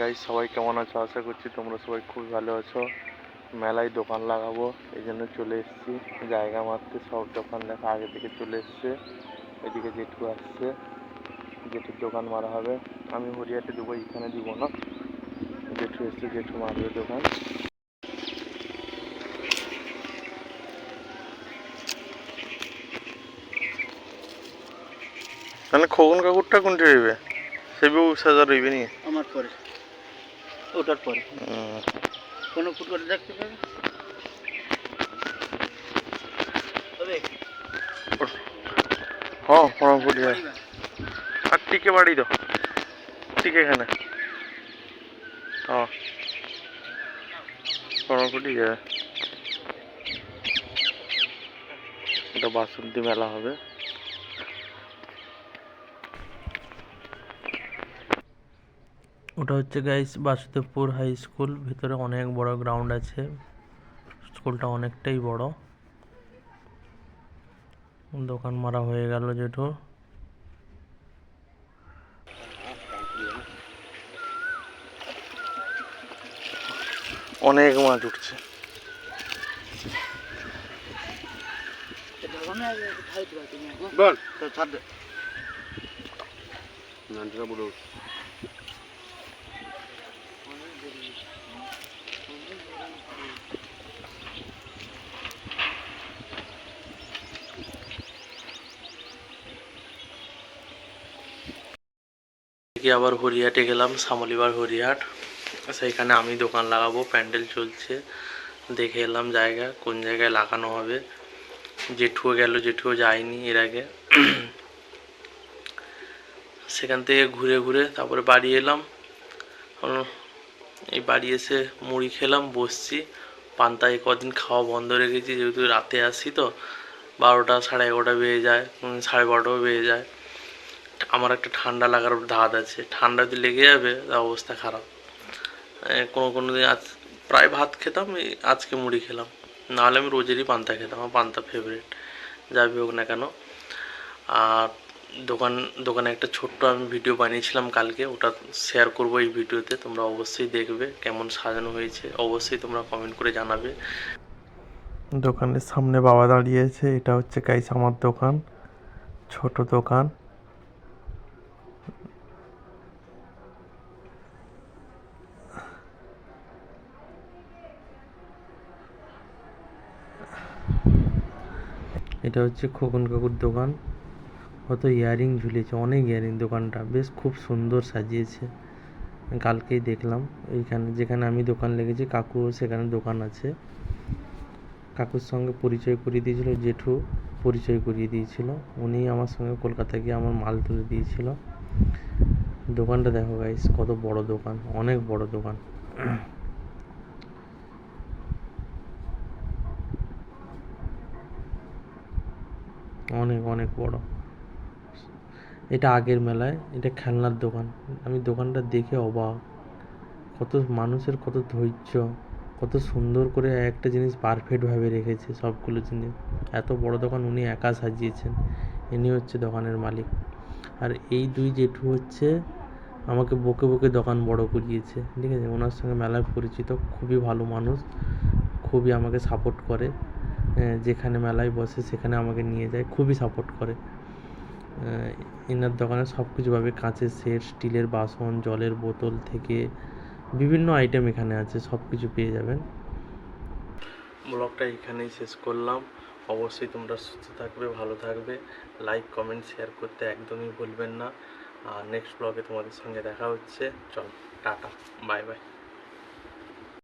Guys সবাই কেমন আছো? আশা করছি তোমরা সবাই খুব ভালো আছো। মেলায় দোকান লাগাবো, এই জন্য চলে এসেছি। জায়গা মারতে সব দোকান দেখা, আগে থেকে চলে এসছে। এদিকে জেঠু আসছে। জেঠুর দোকান মারা হবে। আমি হরিয়াতে দেবো এখানে দিব না। জেঠু এসছে, জেঠু মারবে দোকান। মানে খগন কাকুরটা কোনটি রইবে? সেবেও সাজা রইবে নি আমার পরে। ওটার পরে। কোনো ফুট করে দেখতে পাবে? হ্যাঁ ফুটি আর টিকে বাড়ি দাও। টিকে এখানে। হ্যাঁ। ফুটি যাবে এটা বাসন্তী মেলা হবে। ওটা হচ্ছে গাইস বাসুদেবপুর হাই স্কুল ভিতরে অনেক বড় গ্রাউন্ড আছে। স্কুলটা অনেকটাই বড়। দোকান মারা হয়ে গেল যেটু অনেক মাছ উঠছে। বল। তো ছাড় দে থেকে আবার হরিহাটে গেলাম সামলিবার হরিহাট সেইখানে আমি দোকান লাগাবো, প্যান্ডেল চলছে। দেখে এলাম জায়গা, কোন জায়গায় লাগানো হবে। জেঠুও গেল, জেঠুও যায়নি এর আগে। সেখান থেকে ঘুরে ঘুরে তারপরে বাড়ি এলাম। এই বাড়ি এসে মুড়ি খেলাম, বসছি। পান্তায় কদিন খাওয়া বন্ধ রেখেছি, যেহেতু রাতে আসি তো, বারোটা সাড়ে এগারোটা বেজে যায় সাড়ে বারোটাও বেজে যায়। আমার একটা ঠান্ডা লাগার ধাত আছে। ঠান্ডা যদি লেগে যাবে অবস্থা খারাপ। কোনো কোনো দিন আজ প্রায় ভাত খেতাম আজকে মুড়ি খেলাম। নাহলে আমি রোজেরই পান্তা খেতাম, আমার পান্তা ফেভারিট যাই হোক না কেন। আর দোকান, দোকানে একটা ছোট্ট আমি ভিডিও বানিয়েছিলাম কালকে, ওটা শেয়ার করব এই ভিডিওতে, তোমরা অবশ্যই দেখবে কেমন সাজানো হয়েছে, অবশ্যই তোমরা কমেন্ট করে জানাবে। দোকানের সামনে বাবা দাঁড়িয়েছে এটা হচ্ছে গাইস আমার দোকান, ছোট দোকান। এটা হচ্ছে খোকন কাকুর দোকান। কত ইয়ারিং ঝুলিয়েছে অনেক ইয়ারিং। দোকানটা বেশ খুব সুন্দর সাজিয়েছে। কালকেই দেখলাম। এইখানে, যেখানে আমি দোকান লেগেছি কাকু সেখানে দোকান আছে। কাকুর সঙ্গে পরিচয় করিয়ে দিয়েছিল, জেঠু পরিচয় করিয়ে দিয়েছিল। উনি আমার সঙ্গে কলকাতা গিয়ে আমার মাল তুলে দিয়েছিল। দোকানটা দেখো গাইস কত বড় দোকান, অনেক বড় দোকান। অনেক অনেক বড়। এটা আগের মেলায়, এটা খেলনার দোকান। আমি দোকানটা দেখে অবাক। কত মানুষের কত ধৈর্য, কত সুন্দর করে একটা জিনিস পারফেক্টভাবে রেখেছে সবগুলো জিনিস। এত বড় দোকান উনি একা সাজিয়েছেন। ইনি হচ্ছে দোকানের মালিক। আর এই দুই জেঠু হচ্ছে আমাকে বকে বকে দোকান বড় করিয়েছে। ঠিক আছে? ওনার সঙ্গে মেলায় পরিচিত, খুবই ভালো মানুষ, খুবই আমাকে সাপোর্ট করে। যেখানে মেলায় বসে সেখানে আমাকে নিয়ে যায়, খুবই সাপোর্ট করে। এনার দোকানে সব কিছু পাবে, কাঁচের সেট স্টিলের বাসন, জলের বোতল থেকে বিভিন্ন আইটেম এখানে আছে সব কিছু পেয়ে যাবেন। ব্লগটা এখানেই শেষ করলাম। অবশ্যই তোমরা সুস্থ থাকবে, ভালো থাকবে। লাইক কমেন্ট শেয়ার করতে একদমই ভুলবেন না। আর নেক্সট ব্লগে তোমাদের সঙ্গে দেখা হচ্ছে। চল, টাটা বাই বাই